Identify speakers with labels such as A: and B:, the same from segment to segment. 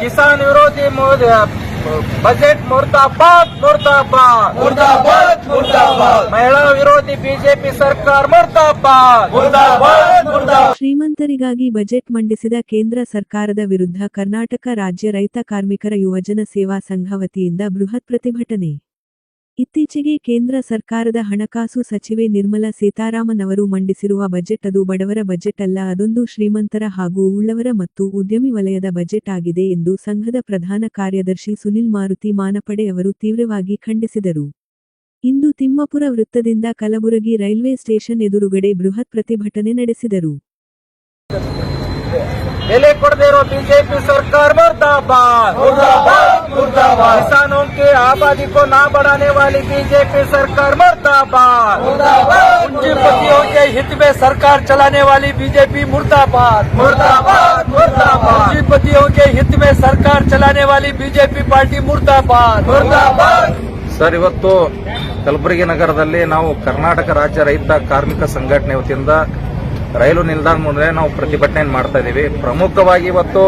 A: ಕಿಸಾನ್ ವಿರೋಧಿ ಬಜೆಟ್ ಮುರ್ದಾಬಾದ್ ಮುರ್ದಾಬಾದ್. ಮುರ್ದಾಬಾದ್ ಮುರ್ದಾಬಾದ್. ಮಹಿಳಾ ವಿರೋಧಿ ಬಿಜೆಪಿ ಸರ್ಕಾರ ಮುರ್ದಾಬಾದ್. ಮುರ್ದಾಬಾದ್ ಮುರ್ದಾಬಾದ್.
B: ಶ್ರೀಮಂತರಿಗಾಗಿ ಬಜೆಟ್ ಮಂಡಿಸಿದ ಕೇಂದ್ರ ಸರ್ಕಾರದ ವಿರುದ್ಧ ಕರ್ನಾಟಕ ರಾಜ್ಯ ರೈತ ಕಾರ್ಮಿಕರ ಯುವಜನ ಸೇವಾ ಸಂಘ ವತಿಯಿಂದ ಬೃಹತ್ ಪ್ರತಿಭಟನೆ. ಇತ್ತೀಚೆಗೆ ಕೇಂದ್ರ ಸರ್ಕಾರದ ಹಣಕಾಸು ಸಚಿವೆ ನಿರ್ಮಲಾ ಸೀತಾರಾಮನ್ ಅವರು ಮಂಡಿಸಿರುವ ಬಜೆಟ್ ಅದು ಬಡವರ ಬಜೆಟ್ ಅಲ್ಲ ಅದೊಂದು ಶ್ರೀಮಂತರ ಹಾಗೂ ಉಳ್ಳವರ ಮತ್ತು ಉದ್ಯಮಿ ವಲಯದ ಬಜೆಟ್ ಆಗಿದೆ ಎಂದು ಸಂಘದ ಪ್ರಧಾನ ಕಾರ್ಯದರ್ಶಿ ಸುನಿಲ್ ಮಾರುತಿ ಮಾನಪಡೆ ಅವರು ತೀವ್ರವಾಗಿ ಖಂಡಿಸಿದರು. ಇಂದು ತಿಮ್ಮಪುರ ವೃತ್ತದಿಂದ ಕಲಬುರಗಿ ರೈಲ್ವೆ ಸ್ಟೇಷನ್ ಎದುರುಗಡೆ ಬೃಹತ್ ಪ್ರತಿಭಟನೆ ನಡೆಸಿದರು.
A: ಬೆಲೆ ಕೊಡದೇ ಇರೋ ಬಿಜೆಪಿ ಸರ್ಕಾರ ಮುರ್ದಾಬಾದ್! ಮುರ್ದಾಬಾದ್! ಮುರ್ದಾಬಾದ್! ಕಿಸಾನ್ के आबादी को ना बढ़ाने वाली बीजेपी सरकार मुर्दाबाद मुर्दाबाद
C: पूंजीपतियों के हित में सरकार चलाने वाली बीजेपी मुर्दाबाद
A: मुर्दाबाद मुर्दाबाद
C: पूंजीपतियों के हित में सरकार चलाने वाली बीजेपी पार्टी मुर्दाबाद
A: मुर्दाबाद
D: ಸರ್ ಇವತ್ತು ಕಲಬುರಗಿ ನಗರದಲ್ಲಿ ನಾವು ಕರ್ನಾಟಕ ರಾಜ್ಯ ರೈತ ಕಾರ್ಮಿಕ ಸಂಘಟನೆ ವತಿಯಿಂದ ರೈಲು ನಿಲ್ದಾಣ ಮುಂದೆ ನಾವು ಪ್ರತಿಭಟನೆ ಮಾಡ್ತಾ ಇದೀವಿ ಪ್ರಮುಖವಾಗಿ ಇವತ್ತು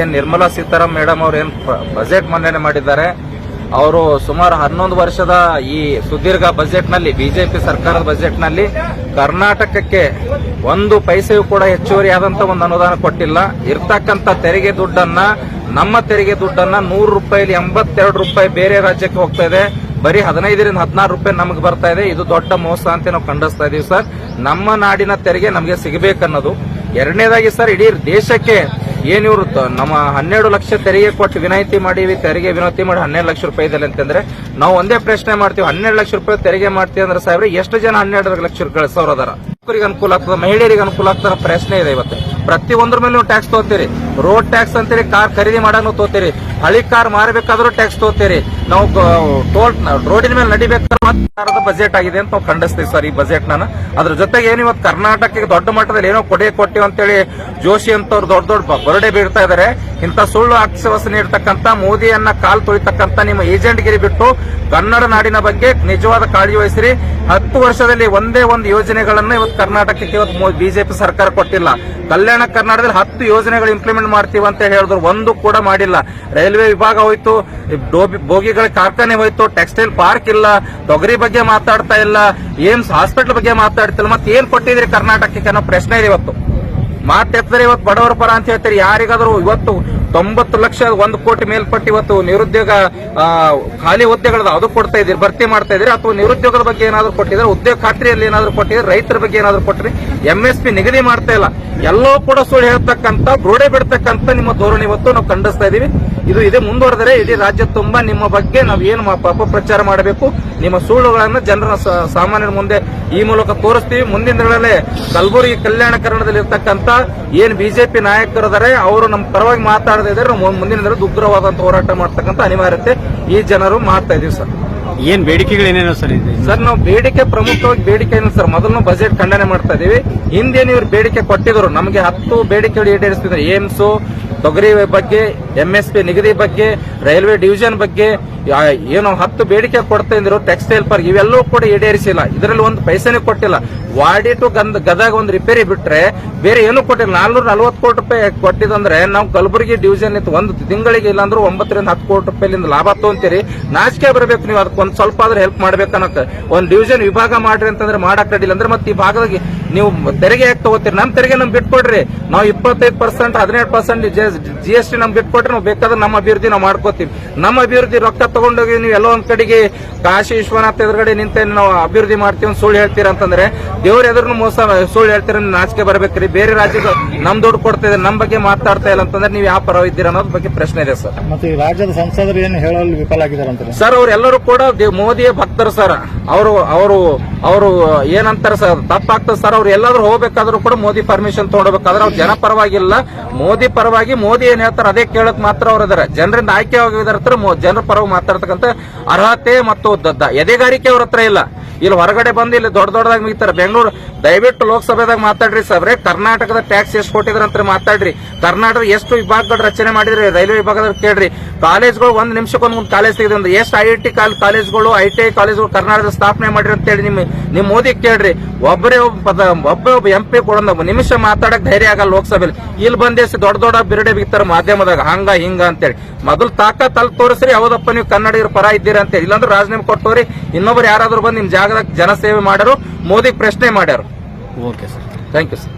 D: ಏನ್ ನಿರ್ಮಲಾ ಸೀತಾರಾಮ್ ಮೇಡಮ್ ಅವ್ರು ಏನ್ ಬಜೆಟ್ ಮಂಡನೆ ಮಾಡಿದ್ದಾರೆ ಅವರು ಸುಮಾರು ಹನ್ನೊಂದು ವರ್ಷದ ಈ ಸುದೀರ್ಘ ಬಜೆಟ್ನಲ್ಲಿ, ಬಿಜೆಪಿ ಸರ್ಕಾರದ ಬಜೆಟ್ನಲ್ಲಿ ಕರ್ನಾಟಕಕ್ಕೆ ಒಂದು ಪೈಸೆಯೂ ಕೂಡ ಹೆಚ್ಚುವರಿ ಆದಂತ ಒಂದು ಅನುದಾನ ಕೊಟ್ಟಿಲ್ಲ. ಇರ್ತಕ್ಕಂಥ ತೆರಿಗೆ ದುಡ್ಡನ್ನ, ನಮ್ಮ ತೆರಿಗೆ ದುಡ್ಡನ್ನ ನೂರು ರೂಪಾಯಿಲಿ ಎಂಬತ್ತೆರಡು ರೂಪಾಯಿ ಬೇರೆ ರಾಜ್ಯಕ್ಕೆ ಹೋಗ್ತಾ ಇದೆ. ಬರೀ ಹದಿನೈದರಿಂದ ಹದಿನಾರು ರೂಪಾಯಿ ನಮಗೆ ಬರ್ತಾ ಇದೆ. ಇದು ದೊಡ್ಡ ಮೋಸ ಅಂತ ನಾವು ಖಂಡಿಸ್ತಾ ಇದೀವಿ ಸರ್. ನಮ್ಮ ನಾಡಿನ ತೆರಿಗೆ ನಮಗೆ ಸಿಗಬೇಕನ್ನೋದು. ಎರಡನೇದಾಗಿ ಸರ್, ಇಡೀ ದೇಶಕ್ಕೆ ಏನ್ ಇವರು ತ- ನಮ್ಮ ಹನ್ನೆರಡು ಲಕ್ಷ ತೆರಿಗೆ ಕೊಟ್ಟು ವಿನಾಯಿತಿ ಮಾಡೀವಿ, ತೆರಿಗೆ ವಿನಂತಿ ಮಾಡಿ ಹನ್ನೆರಡು ಲಕ್ಷ ರೂಪಾಯಿ ಇದೆ ಅಂತಂದ್ರೆ ನಾವು ಒಂದೇ ಪ್ರಶ್ನೆ ಮಾಡ್ತೀವಿ, ಹನ್ನೆರಡು ಲಕ್ಷ ರೂಪಾಯಿ ತೆರಿಗೆ ಮಾಡ್ತೀವಿ ಅಂದ್ರೆ ಸಾಹೇಬ್ರೆ, ಎಷ್ಟು ಜನ ಹನ್ನೆರಡು ಲಕ್ಷ ಗಳಿಸೋರು ಅದಾರ? ಅನುಕೂಲ ಆಗ್ತದೆ ಮಹಿಳೆಯರಿಗೆ ಅನುಕೂಲ ಆಗ್ತಾರ ಪ್ರಶ್ನೆ ಇದೆ ಇವತ್ತು. ಪ್ರತಿ ಒಂದ್ರ ಮೇಲೆ ಟ್ಯಾಕ್ಸ್ ತಗೋತೀರಿ. ರೋಡ್ ಟ್ಯಾಕ್ಸ್ ಅಂತೇಳಿ ಕಾರ್ ಖರೀದಿ ಮಾಡೋನು ತಗೋತೀರಿ. ಹಳಿ ಕಾರ್ ಮಾರಬೇಕಾದ್ರೂ ಟ್ಯಾಕ್ಸ್ ತಗೋತೀರಿ. ನಾವು ಟೋಲ್ ರೋಡಿನ ಮೇಲೆ ನಡಿಬೇಕಾದ್ರೆ ಬಜೆಟ್ ಆಗಿದೆ ಅಂತ ನಾವು ಖಂಡಿಸ್ತೀವಿ ಸರ್ ಈ ಬಜೆಟ್ ನಾನು. ಅದ್ರ ಜೊತೆಗೆ ಏನು ಇವತ್ತು ಕರ್ನಾಟಕಕ್ಕೆ ದೊಡ್ಡ ಮಟ್ಟದಲ್ಲಿ ಏನೋ ಕೊಡೆ ಕೊಟ್ಟಿವಿ ಅಂತೇಳಿ ಜೋಶಿ ಅಂತವ್ರು ದೊಡ್ಡ ದೊಡ್ಡ ಬರಡೆ ಬೀಳ್ತಾ ಇದಾರೆ. ಇಂಥ ಸುಳ್ಳು ಆಶ್ವಾಸನೆ ನೀಡ್ತಕ್ಕಂತ ಮೋದಿಯನ್ನ ಕಾಲ್ ತೊಳಿತಕ್ಕಂತ ನಿಮ್ಮ ಏಜೆಂಟ್ಗಿರಿ ಬಿಟ್ಟು ಕನ್ನಡ ನಾಡಿನ ಬಗ್ಗೆ ನಿಜವಾದ ಕಾಳಜಿ ವಹಿಸಿರಿ. ಹತ್ತು ವರ್ಷದಲ್ಲಿ ಒಂದೇ ಒಂದು ಯೋಜನೆಗಳನ್ನ ಇವತ್ತು ಕರ್ನಾಟಕಕ್ಕೆ ಇವತ್ತು ಬಿಜೆಪಿ ಸರ್ಕಾರ ಕೊಟ್ಟಿಲ್ಲ. ಕಲ್ಯಾಣ ಕರ್ನಾಟಕದಲ್ಲಿ ಹತ್ತು ಯೋಜನೆಗಳು ಇಂಪ್ಲಿಮೆಂಟ್ ಮಾಡ್ತೀವಿ ಅಂತ ಹೇಳಿದ್ರು. ಒಂದು ಕೂಡ ಮಾಡಿಲ್ಲ. ರೈಲ್ವೆ ವಿಭಾಗ ಹೋಯ್ತು ಬೋಗಿಗಳ ಕಾರ್ಖಾನೆ ಹೋಯ್ತು, ಟೆಕ್ಸ್ಟೈಲ್ ಪಾರ್ಕ್ ಇಲ್ಲ, ತೊಗರಿ ಬಗ್ಗೆ ಮಾತಾಡ್ತಾ ಇಲ್ಲ, ಏಮ್ಸ್ ಹಾಸ್ಪಿಟಲ್ ಬಗ್ಗೆ ಮಾತಾಡ್ತಿಲ್ಲ ಮತ್ತೆ ಏನ್ ಕೊಟ್ಟಿದ್ರಿ ಕರ್ನಾಟಕಕ್ಕೆ ಅನ್ನೋ ಪ್ರಶ್ನೆ ಇದೆ ಇವತ್ತು. ಮಾತೆತ್ತರೆ ಇವತ್ತು ಬಡವರ ಪರ ಅಂತ ಹೇಳ್ತಾರೆ. ಯಾರಿಗಾದ್ರೂ ಇವತ್ತು ತೊಂಬತ್ತು ಲಕ್ಷ ಒಂದು ಕೋಟಿ ಮೇಲ್ಪಟ್ಟು ಇವತ್ತು ನಿರುದ್ಯೋಗ ಖಾಲಿ ಹುದ್ದೆಗಳದ ಅದು ಕೊಡ್ತಾ ಇದ್ದೀರಿ, ಭರ್ತಿ ಮಾಡ್ತಾ ಇದ್ದೀರಿ, ಅಥವಾ ನಿರುದ್ಯೋಗದ ಬಗ್ಗೆ ಏನಾದ್ರು ಕೊಟ್ಟಿದ್ರೆ, ಉದ್ಯೋಗ ಖಾತ್ರಿಯಲ್ಲಿ ಏನಾದ್ರು ಕೊಟ್ಟಿದ್ರೆ, ರೈತರ ಬಗ್ಗೆ ಏನಾದ್ರು ಕೊಟ್ಟಿರಿ ಎಂ ಎಸ್ ಪಿ ನಿಗದಿ ಮಾಡ್ತಾ ಇಲ್ಲ. ಎಲ್ಲವೂ ಕೂಡ ಸುಳ್ಳು ಹೇಳ್ತಕ್ಕಂತ ಬ್ರೋಡೆ ಬಿಡ್ತಕ್ಕಂತ ನಿಮ್ಮ ಧೋರಣೆ ಇವತ್ತು ನಾವು ಖಂಡಿಸ್ತಾ ಇದೀವಿ ಇದು ಇದೇ ಮುಂದುವರೆದರೆ ಇಡೀ ರಾಜ್ಯ ತುಂಬಾ ನಿಮ್ಮ ಬಗ್ಗೆ ನಾವು ಏನು ಅಪಪ್ರಚಾರ ಮಾಡಬೇಕು ನಿಮ್ಮ ಸುಳ್ಳುಗಳನ್ನು ಜನರ ಸಾಮಾನ್ಯರ ಮುಂದೆ ಈ ಮೂಲಕ ತೋರಿಸ್ತೀವಿ. ಮುಂದಿನ ದಿನಗಳಲ್ಲೇ ಕಲಬುರಗಿ ಕಲ್ಯಾಣ ಕರ್ನಾಟಕದಲ್ಲಿ ಇರತಕ್ಕಂತ ಏನ್ ಬಿಜೆಪಿ ನಾಯಕರಿದ್ದಾರೆ ಅವರು ನಮ್ಮ ಪರವಾಗಿ ಮಾತಾಡದೇ ಇದ್ದಾರೆ ನಾವು ಮುಂದಿನ ದಿನ ಉಗ್ರವಾದಂತ ಹೋರಾಟ ಮಾಡ್ತಕ್ಕಂಥ ಅನಿವಾರ್ಯತೆ ಈ ಜನರು ಮಾಡ್ತಾ ಇದೀವಿ ಸರ್.
C: ಏನ್ ಬೇಡಿಕೆಗಳೇನೇನೋ ಸರ್
D: ಸರ್ ನಾವು ಬೇಡಿಕೆ ಪ್ರಮುಖವಾಗಿ ಬೇಡಿಕೆ ಏನು ಸರ್? ಮೊದಲು ಬಜೆಟ್ ಖಂಡನೆ ಮಾಡ್ತಾ ಇದೀವಿ ಹಿಂದೇನು ಇವ್ರು ಬೇಡಿಕೆ ಕೊಟ್ಟಿದ್ರು? ನಮಗೆ ಹತ್ತು ಬೇಡಿಕೆಗಳು ಈಡೇರಿಸ್ತಿದ್ರು ಏಮ್ಸು ತೊಗರಿ ಬಗ್ಗೆ ಎಂಎಸ್ಪಿ ನಿಗದಿ ಬಗ್ಗೆ, ರೈಲ್ವೆ ಡಿವಿಷನ್ ಬಗ್ಗೆ ಏನು ಹತ್ತು ಬೇಡಿಕೆ ಕೊಡ್ತಾ ಇದ್ರು ಟೆಕ್ಸ್ಟೈಲ್ ಪಾರ್ಕ್ ಇವೆಲ್ಲವೂ ಕೂಡ ಈಡೇರಿಸಿಲ್ಲ. ಇದರಲ್ಲಿ ಒಂದು ಪೈಸೆನೇ ಕೊಟ್ಟಿಲ್ಲ. ವಾಡಿ ಟು ಗಂದ, ಗದಗ ಒಂದು ರಿಪೇರಿ ಬಿಟ್ರೆ ಬೇರೆ ಏನು ಕೊಟ್ಟಿಲ್ಲ. ನಾಲ್ನೂರ ನಲ್ವತ್ತು ಕೋಟಿ ರೂಪಾಯಿ ಕೊಟ್ಟಿದಂದ್ರೆ ನಾವು ಕಲಬುರಗಿ ಡಿವಿಷನ್ ಇತ್ತು ಒಂದು ತಿಂಗಳಿಗೆ ಇಲ್ಲಾಂದ್ರೆ ಒಂಬತ್ತರಿಂದ ಹತ್ತು ಕೋಟಿ ರೂಪಾಯಿಲಿಂದ ಲಾಭ ತಗೊಂತೀರಿ. ನಾಚಿಕೆ ಬರಬೇಕು ನೀವು. ಅದಕ್ಕೆ ಒಂದು ಸ್ವಲ್ಪ ಆದ್ರೆ ಹೆಲ್ಪ್ ಮಾಡ್ಬೇಕನ್ನಕ್ಕೆ ಒಂದು ಡಿವಿಷನ್ ವಿಭಾಗ ಮಾಡ್ರಿ ಅಂತಂದ್ರೆ ಮಾಡಕ್ ರೆಡಿಲ್ಲ ಅಂದ್ರೆ ಮತ್ತೆ ಈ ಭಾಗದಾಗ ನೀವು ತೆರಿಗೆ ಯಾಕೆ ತಗೋತೀರಿ? ನಮ್ಮ ತೆರಿಗೆ ನಮ್ಗೆ ಬಿಟ್ಕೊಡ್ರಿ. ನಾವು ಇಪ್ಪತ್ತೈದು ಪರ್ಸೆಂಟ್ ಹದಿನೆಂಟು ಪರ್ಸೆಂಟ್ ಜಿ ಎಸ್ ಟಿ ನಮ್ಗೆ ಬಿಟ್ಕೊಟ್ರೆ ನಾವು ಬೇಕಾದ್ರೆ ನಮ್ಮ ಅಭಿವೃದ್ಧಿ ನಾವು ಮಾಡ್ಕೋತೀವಿ. ನಮ್ಮ ಅಭಿವೃದ್ಧಿ ರೊಕ್ಕ ತಗೊಂಡೋಗಿ ನೀವು ಎಲ್ಲೋ ಒಂದ್ ಕಡೆಗೆ ಕಾಶಿ ವಿಶ್ವನಾಥ್ ಎದುರುಗಡೆ ನಿಂತ ನಾವು ಅಭಿವೃದ್ಧಿ ಮಾಡ್ತೀವಿ ಅಂತ ಸುಳ್ಳು ಹೇಳ್ತೀರಾ ಅಂತಂದ್ರೆ ದೇವ್ರ ಎದುರು ಮೋಸ ಸುಳ್ಳು ಹೇಳ್ತೀರ ನಾಚಿಕೆ ಬರ್ಬೇಕ್ರಿ. ಬೇರೆ ರಾಜ್ಯದ ನಮ್ ದುಡ್ಡು ಕೊಡ್ತಾ ಇದೆ ನಮ್ ಬಗ್ಗೆ ಮಾತಾಡ್ತಾ ಇಲ್ಲ ಅಂತಂದ್ರೆ ನೀವು ಯಾವ ಪರ ಇದ್ದೀರಾ ಅನ್ನೋದ್ ಬಗ್ಗೆ ಪ್ರಶ್ನೆ ಇದೆ ಸರ್.
E: ಮತ್ತೆ ರಾಜ್ಯದ ಸಂಸದರು ಏನು ಹೇಳಲು ವಿಫಲಾಗಿದ್ದಾರೆ ಅಂತ
D: ಸರ್ ಅವರೆಲ್ಲರೂ ಕೂಡ ಮೋದಿಯ ಭಕ್ತರು ಸರ್. ಅವರು ಅವರು ಅವರು ಏನಂತಾರೆ ಸರ್ ತಪ್ಪಾಗ್ತದೆ ಸರ್. ಅವ್ರು ಎಲ್ಲಾದ್ರೂ ಹೋಗ್ಬೇಕಾದ್ರೂ ಕೂಡ ಮೋದಿ ಪರ್ಮಿಷನ್ ತಗೊಂಡ್ಬೇಕಾದ್ರೆ ಅವ್ರು ಜನ ಪರವಾಗಿಲ್ಲ ಮೋದಿ ಪರವಾಗಿ ಮೋದಿ ಏನ್ ಹೇಳ್ತಾರೆ ಅದೇ ಕೇಳಕ್ ಮಾತ್ರ ಅವ್ರ ಅದರ ಜನರಿಂದ ಆಯ್ಕೆ ಆಗಿದಾರ ಜನರ ಪರವಾಗಿ ಮಾತಾಡ್ತಕ್ಕಂತ ಅರ್ಹತೆ ಮತ್ತು ಎದೆಗಾರಿಕೆ ಅವ್ರ ಹತ್ರ ಇಲ್ಲ. ಇಲ್ಲಿ ಹೊರಗಡೆ ಬಂದು ಇಲ್ಲಿ ದೊಡ್ಡ ದೊಡ್ಡದಾಗಿ ಮುಗಿತಾರೆ. ಬೆಂಗಳೂರು ದಯವಿಟ್ಟು ಲೋಕಸಭೆದಾಗ ಮಾತಾಡ್ರಿ ಸಾಬ್ರೆ. ಕರ್ನಾಟಕದ ಟ್ಯಾಕ್ಸ್ ಎಷ್ಟು ಕೊಟ್ಟಿದ್ರ ಅಂತ ಮಾತಾಡ್ರಿ. ಕರ್ನಾಟಕದ ಎಷ್ಟು ವಿಭಾಗಗಳು ರಚನೆ ಮಾಡಿದ್ರಿ? ರೈಲ್ವೆ ವಿಭಾಗದಾಗ ಕೇಳ್ರಿ. ಕಾಲೇಜ್ಗಳು ಒಂದ್ ನಿಮಿಷಕ್ಕೊಂದು ಒಂದು ಕಾಲೇಜ್ ತೆಗೆದ್ರೆ ಎಷ್ಟು ಐ ಐ ಟಿ ಕಾಲೇಜ್ಗಳು ಐ ಟಿ ಐ ಕಾಲೇಜ್ಗಳು ಕರ್ನಾಟಕದ ಸ್ಥಾಪನೆ ಮಾಡಿರಿ ಅಂತ ಹೇಳಿ ನಿಮ್ ನಿಮ್ ಮೋದಿ ಕೇಳ್ರಿ. ಒಬ್ಬರೇ ಒಬ್ಬ ಒಬ್ಬ ಎಂ ಪಿ ನಿಮಿಷ ಮಾತಾಡಕ್ ಧೈರ್ಯ ಆಗಲ್ಲ ಲೋಕಸಭೆಯಲ್ಲಿ ಇಲ್ಲಿ ಬಂದೇಸಿ ದೊಡ್ಡ ದೊಡ್ಡ ಬಿಗ್ತಾರ ಮಾಧ್ಯಮದಾಗ ಹಂಗ ಹಿಂಗ ಅಂತೇಳಿ. ಮೊದಲು ತಾಕತ್ ಅಲ್ಲಿ ತೋರಿಸ್ರಿ ಯಾವ್ದಪ್ಪ ನೀವು ಕನ್ನಡಿಗರ ಪರ ಇದ್ದೀರಾ ಅಂತೇಳಿ. ಇಲ್ಲಾಂದ್ರೆ ರಾಜೀನಾಮೆ ಕೊಟ್ಟವ್ರಿ ಇನ್ನೊಬ್ರು ಯಾರಾದ್ರೂ ಬಂದು ನಿಮ್ ಜಾಗದಾಗ ಜನಸೇವೆ ಮಾಡ್ಯಾರು ಮೋದಿ ಪ್ರಶ್ನೆ ಮಾಡ್ಯಾರು.
E: Okay sir
D: thank you sir